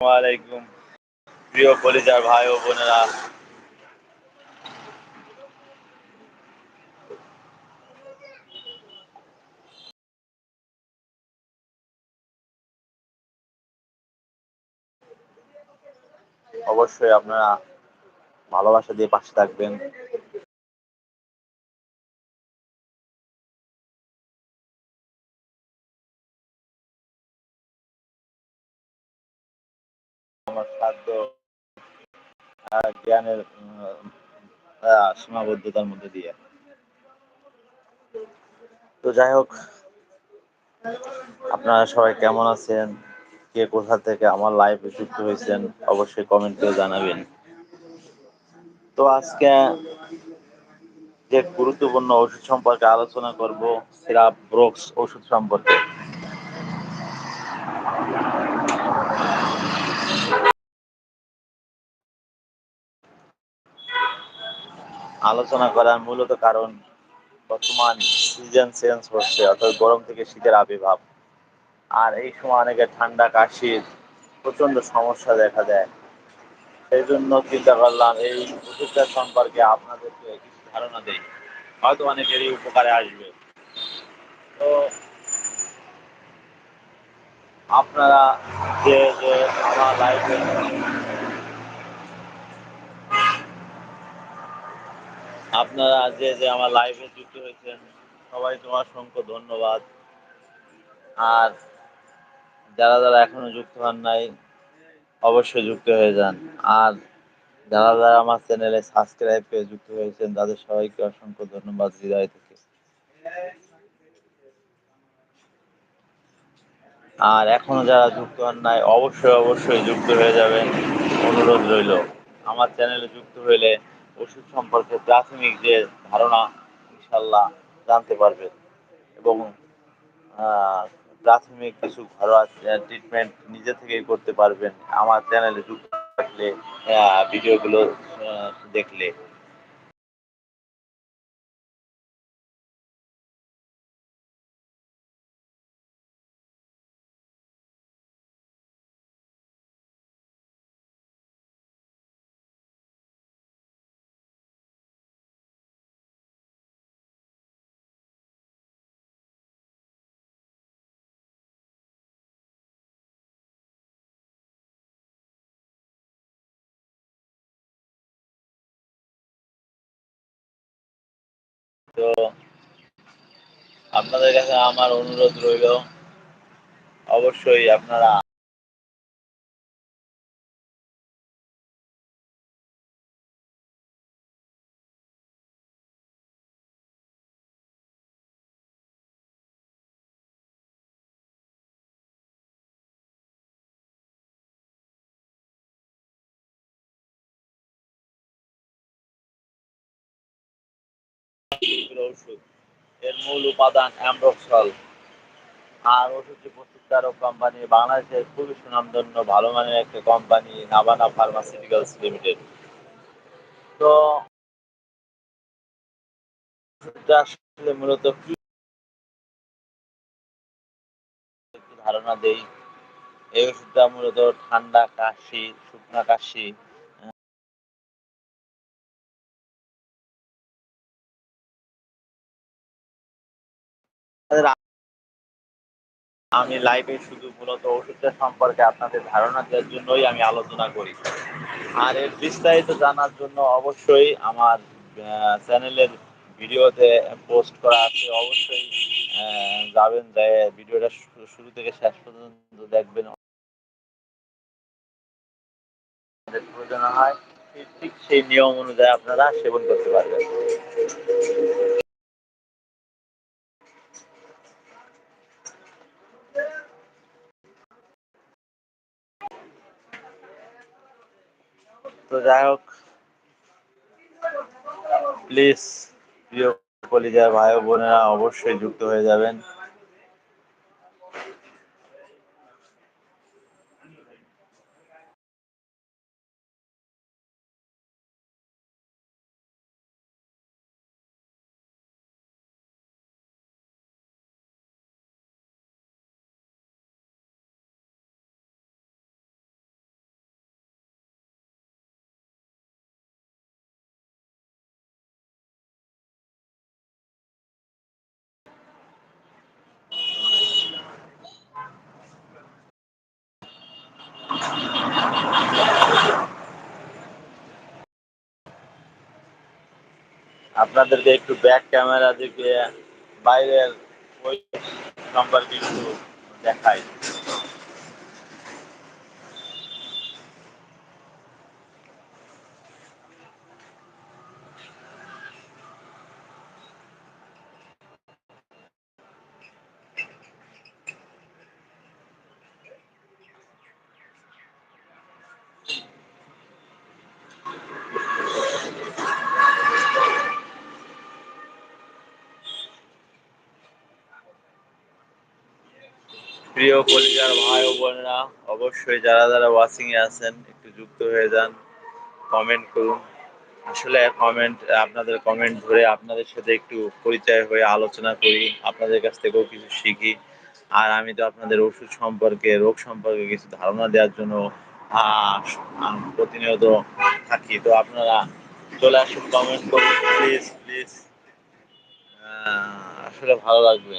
আলাইকুম প্রিয় কলিজার ভাই ও বোনেরা। অবশ্যই আপনারা ভালোবাসা দিয়ে পাশে থাকবেন। জ্ঞানের সীমাবদ্ধতার মধ্যে দিয়ে। তো যাই হোক, আপনারা সবাই কেমন আছেন? কে কোথা থেকে আমার লাইভে যুক্ত হয়েছেন, অবশ্যই কমেন্ট করে জানাবেন। তো আজকে যে গুরুত্বপূর্ণ ওষুধ সম্পর্কে আলোচনা করব, সিরাপ, ব্রোক্স ওষুধ সম্পর্কে। আলোচনা করার মূলত কারণ বর্তমান সিজন চেঞ্জ হচ্ছে অর্থাৎ গরম থেকে শীতের আবির্ভাব। আর এই সময় অনেকে ঠান্ডা কাশির প্রচণ্ড সমস্যা দেখা দেয়। সেই জন্য চিন্তা করলাম এই ওষুধটা সম্পর্কে আপনাদেরকে কিছু ধারণা দেই। হয়তো অনেকেরই উপকারে আসবে। তো আপনারা যে যে আমার লাইফে আপনারা যে যে আমার লাইভে যুক্ত হয়েছেন, সবাই তোমার অসংখ্য ধন্যবাদ। আর যারা যারা এখনও যুক্ত হন নাই, অবশ্যই যুক্ত হয়ে যান। আর যারা যারা আমার চ্যানেলে সাবস্ক্রাইব করে যুক্ত হয়েছেন, তাদের সবাইকে অসংখ্য ধন্যবাদ হৃদয় থেকে। আর এখনও যারা যুক্ত হন নাই, অবশ্যই অবশ্যই যুক্ত হয়ে যাবেন। অনুরোধ রইল, আমার চ্যানেলে যুক্ত হইলে ওষুধ সম্পর্কে প্রাথমিক যে ধারণা ইনশাল্লাহ জানতে পারবেন এবং প্রাথমিক কিছু ঘরোয়া ট্রিটমেন্ট নিজে থেকেই করতে পারবেন। আমার চ্যানেলে যুক্ত থাকলে ভিডিওগুলো দেখলে। তো আপনাদের কাছে আমার অনুরোধ রইল অবশ্যই আপনারা ওষুধ। এর মূল উপাদান অ্যাম্ব্রক্সল আর ওষুধটি প্রস্তুতকারক কোম্পানি। বাংলাদেশের খুবই সুনামধন্য, ভালো মানের একটা কোম্পানি, নাবানা ফার্মাসিউটিক্যালস লিমিটেড তো আসলে মূলত কি? ধারণা দেই। এই ওষুধটা মূলত ঠান্ডা কাশি, শুকনা কাশি আমি লাইভে শুধু মূলত ওষুধটা সম্পর্কে আপনাদের ধারণা দেওয়ার জন্যই আমি আলোচনা করি। আর এর বিস্তারিত জানার জন্য অবশ্যই আমার চ্যানেলের ভিডিওতে পোস্ট করা আছে। অবশ্যই যাবেন ভিডিওটা শুরু থেকে শেষ পর্যন্ত দেখবেন। প্রয়োজন হয়, ঠিক সেই নিয়ম অনুযায়ী আপনারা সেবন করতে পারবেন। যাই হোক প্লিজ প্রিয় কলিজার ভাই বোনেরা অবশ্যই যুক্ত হয়ে যাবেন। আপনাদেরকে একটু ব্যাক ক্যামেরা দিকে বাইরের ওই সম্পর্কে একটু দেখাই। প্রিয় কলিজার ভাই ও বোনেরা, অবশ্যই যারা যারা ওয়াচিং এ আছেন, একটু যুক্ত হয়ে যান কমেন্ট করুন। আসলে কমেন্ট আপনাদের কমেন্ট ধরে আপনাদের সাথে একটু পরিচয় হয়ে আলোচনা করি, আপনাদের কাছ থেকেও কিছু শিখি। আর আমি তো আপনাদের ওষুধ সম্পর্কে, রোগ সম্পর্কে কিছু ধারণা দেওয়ার জন্য প্রতিনিয়ত থাকি। তো আপনারা চলে আসুন কমেন্ট করুন প্লিজ প্লিজ আসলে ভালো লাগবে।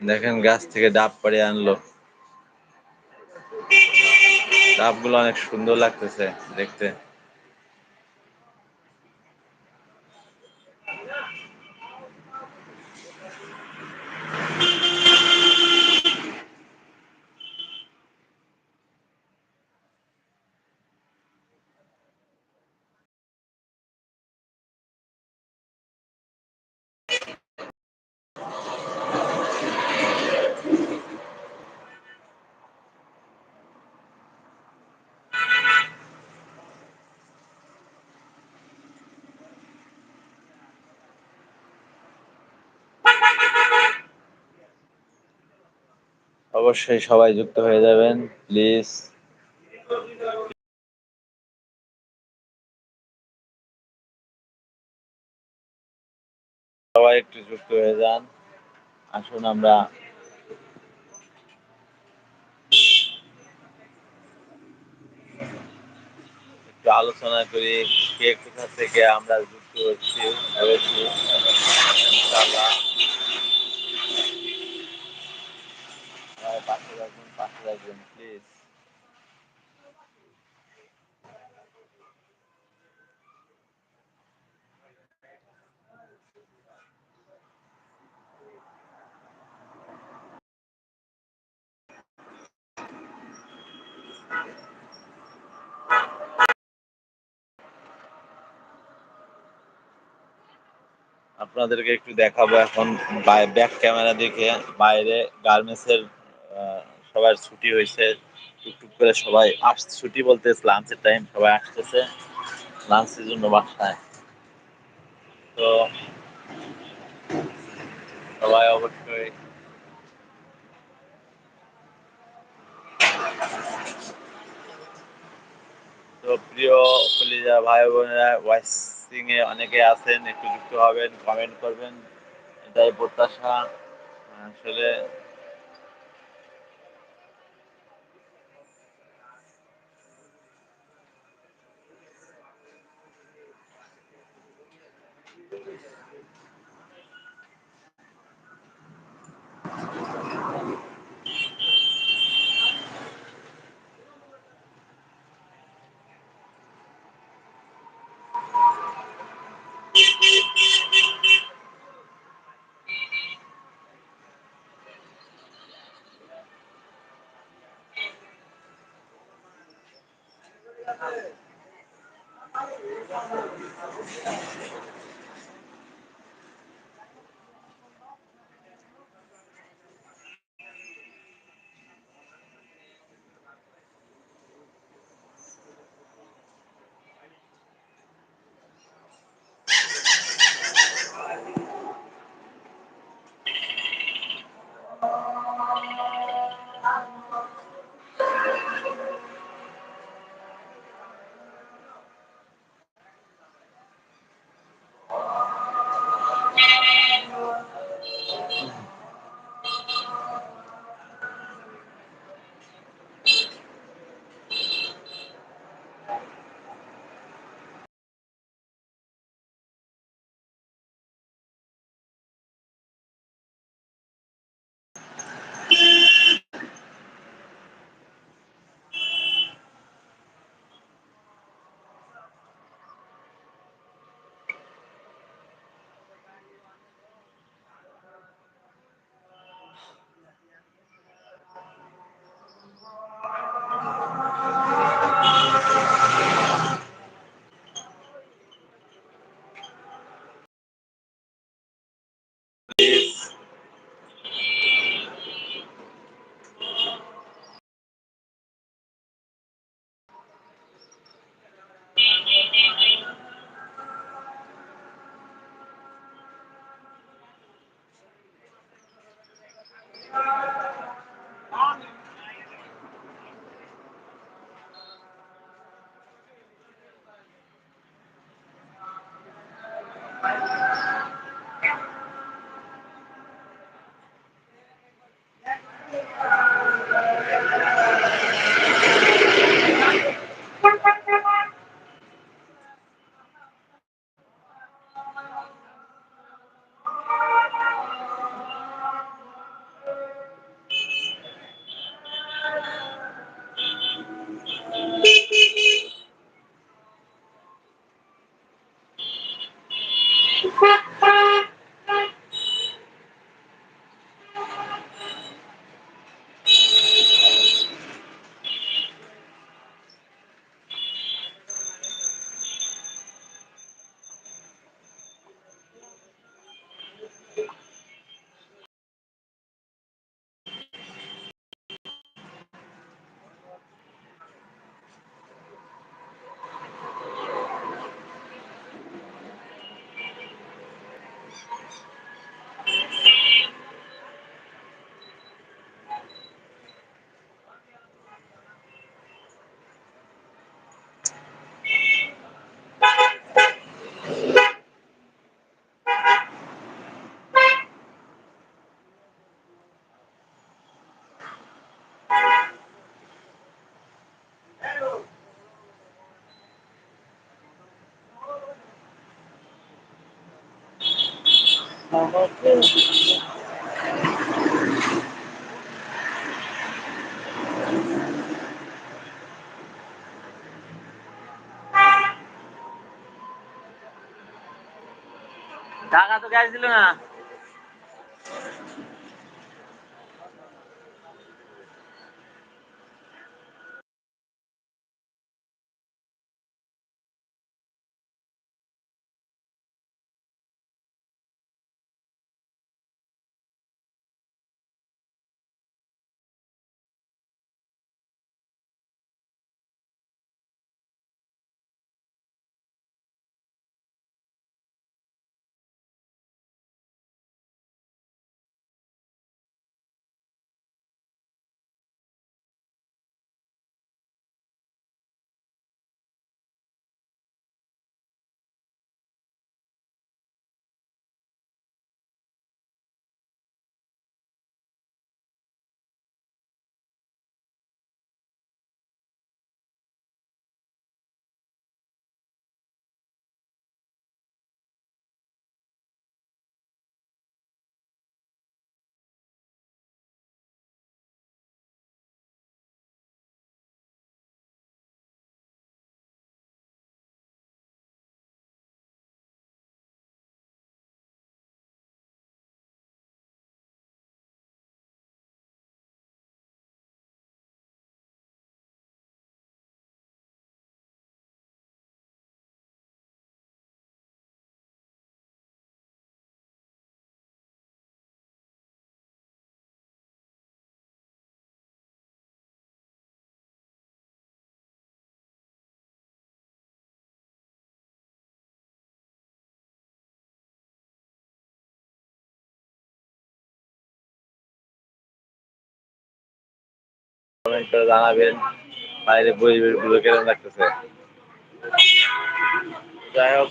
দেখেন গাছ থেকে ডাব পাড়ে আনলো। ডাবগুলো অনেক সুন্দর লাগতেছে দেখতে। অবশ্যই সবাই যুক্ত হয়ে যাবেন, প্লিজ। সবাই একটু যুক্ত হয়ে যান। আসুন আমরা। একটু আলোচনা করি, কে কোথা থেকে আমরা যুক্ত হচ্ছি হয়েছি পাশে রাখবেন পাশে রাখবেন প্লিজ আপনাদেরকে একটু দেখাবো এখন ব্যাক ক্যামেরা দেখে বাইরে গার্মেন্টসের সবার ছুটি হয়েছে। টুকটুক করে সবাই আস, ছুটি বলতে লাঞ্চের টাইম সবাই আসতেছে। লাঞ্চের জন্য বাসায়। তো সবাই অবশ্যই তো প্রিয় কলিজা ভাই বোনেরা ওয়াইসিং এ অনেকে আছেন, একটু যুক্ত হবেন কমেন্ট করবেন। এটাই প্রত্যাশা। আসলে টাকা তো গ্যাস দিল না। কমেন্ট করে জানাবেন বাইরে পরিবেশগুলো কেমন লাগতেছে? যাই হোক।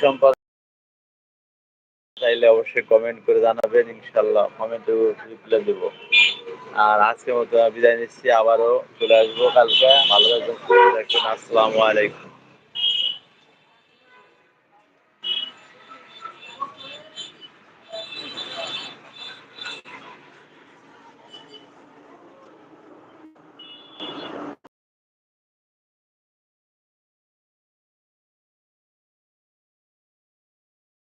সম্পদ চাইলে অবশ্যই কমেন্ট করে জানাবেন ইনশাল্লাহ কমেন্ট রিপ্লাই দেব। আর আজকের মতো বিদায় নিচ্ছি, আবারও চলে আসব কালকে। ভালো থাকবেন। আসসালামু আলাইকুম।